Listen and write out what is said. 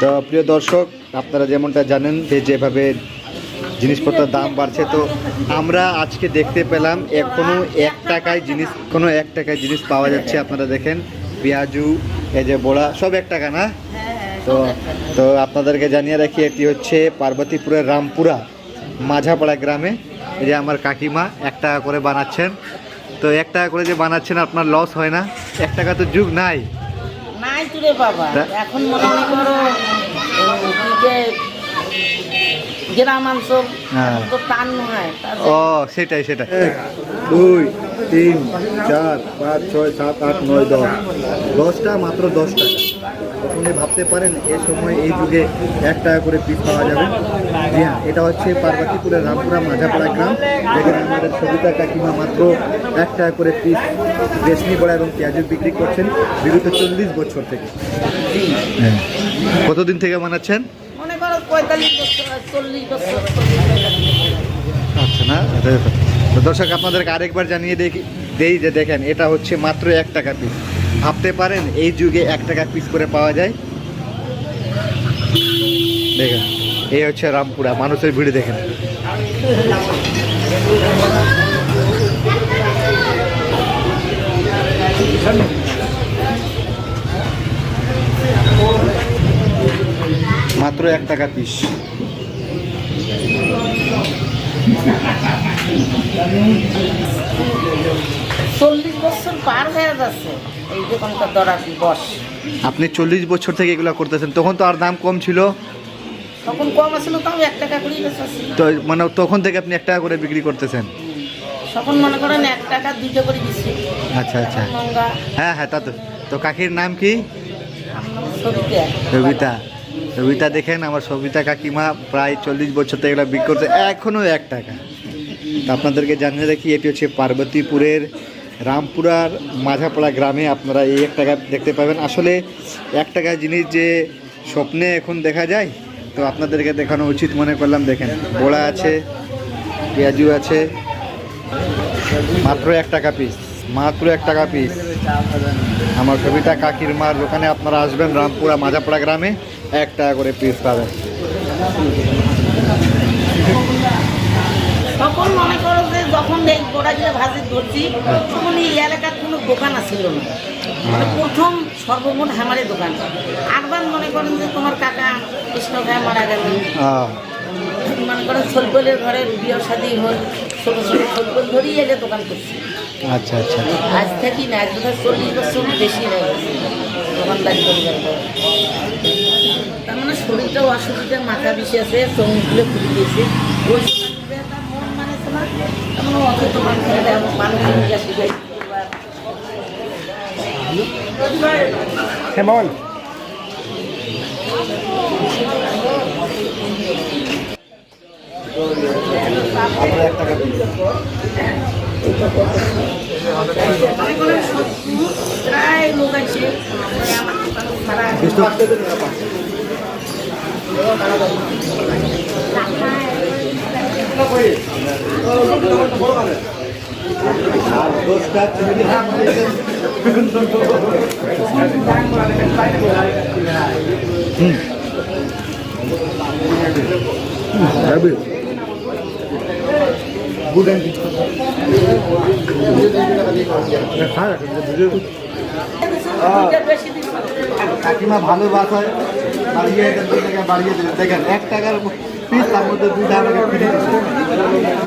তো প্রিয় দর্শক, আপনারা যেমনটা জানেন যে যেভাবে জিনিসপত্রের দাম বাড়ছে, তো আমরা আজকে দেখতে পেলাম এখনও এক টাকায় জিনিস, কোনো এক টাকায় জিনিস পাওয়া যাচ্ছে। আপনারা দেখেন, পেঁয়াজু, এই যে বড়া, সব এক টাকা না? তো তো আপনাদেরকে জানিয়ে রাখি, এটি হচ্ছে পার্বতীপুরের রামপুরা, মাঝাপাড়া গ্রামে। এই যে আমার কাকিমা এক টাকা করে বানাচ্ছেন। তো এক টাকা করে যে বানাচ্ছেন, আপনার লস হয় না। এক টাকা তো যুগ নাই। তুলে বাবা। এখন মনে করো গ্রামাঞ্চল হ্যাঁ। তো টান হয়। তার ও সেটাই সেটাই। দুই তিন চার পাঁচ ছয় সাত আট নয় দশ। দশটা মাত্র দশটা টাকা। আপনি ভাবতে পারেন এ সময় এই যুগে এক টাকা করে পিস পাওয়া যাবে। জি হ্যাঁ এটা হচ্ছে পার্বতীপুরের রামপুরা মাঝাপাড়া গ্রাম যেখানে আমাদের সবিতা কাকিমা মাত্র এক টাকা করে পিস রেশমি বড়া এবং পেঁয়াজের বিক্রি করছেন বিগত চল্লিশ বছর থেকে। হ্যাঁ কতদিন থেকে বানাচ্ছেন? আচ্ছা না দর্শক আপনাদেরকে আরেকবার জানিয়ে দেখি দেই যে দেখেন এটা হচ্ছে মাত্র এক টাকা পিস ভাবতে পারেন, এই যুগে এক টাকা পিস করে পাওয়া যায়। দেখেন, এই হচ্ছে রামপুরা, মানুষের ভিড় দেখেন। মাত্র এক টাকা পিস চল্লিশ বছর পার হয়ে যাচ্ছে এই দোকানটা দরা বস। আপনি চল্লিশ বছর থেকে এগুলো করতেছেন তখন তো আর দাম কম ছিল। তখন কম আছিল তাও এক টাকা করেই বেচাচ্ছি তো মানে তখন থেকে আপনি এক টাকা করে বিক্রি করতেছেন? তখন মনে করেন এক টাকা দুইটা করে দিচ্ছি আচ্ছা আচ্ছা। হ্যাঁ হ্যাঁ তা তো। তো কাকির নাম কি? সবিতা। সবিতা। দেখেন আমার সবিতা কাকিমা প্রায় চল্লিশ বছর থেকে এগুলো বিক্রি করছে এখনও এক টাকা। তো আপনাদেরকে জানিয়ে রাখি এটি হচ্ছে পার্বতীপুরের রামপুরার মাঝাপাড়া গ্রামে আপনারা এই এক টাকা দেখতে পাবেন। আসলে এক টাকা জিনিস যে স্বপ্নে এখন দেখা যায়, তো আপনাদেরকে দেখানো উচিত, মনে করলাম দেখেন, বড়া আছে, পেঁয়াজু আছে, মাত্র এক টাকা পিস মাত্র এক টাকা পিস আমার কবিতা কাকির মার দোকানে আপনারা আসবেন, রামপুরা মাঝাপাড়া গ্রামে এক টাকা করে পিস পাবেন তখন মনে করো যে এই গোড়াগুলো ভাজি ধরছি। তখন এই এলাকার কোনো দোকান আসছিল না। মানে প্রথম সর্বমোট হ্যামারের দোকান। আরবার মনে করেন যে তোমার কাকা কৃষ্ণ ভাই মারা গেল। মনে করেন ছোলপলের ঘরে বিয়ে শাদি হল ছোটো ছোটো ছোলপল ধরেই এলে দোকান করছি। আচ্ছা আচ্ছা। আজ থেকে না আজ বোধহয় চল্লিশ বছর বেশি হয়ে গেছে। দোকানদারি করিবার পর। তার মানে শরীরটাও অসুবিধা মাথা বিষে আছে চোখগুলো খুলে দিয়েছে। ওই তার না তার মানে অত মানুষ প্রায় লোক আছে আমার দোকান খারাপ আর দশটা চিংড়ি হুম যাবি গুড অ্যান্ড কাকিমা ভালো বাসায় বাড়িয়ে দেন বাড়িয়ে দেন দেখেন এক টাকার পিস তার মধ্যে দুইটা আমাকে ফিরে দিচ্ছে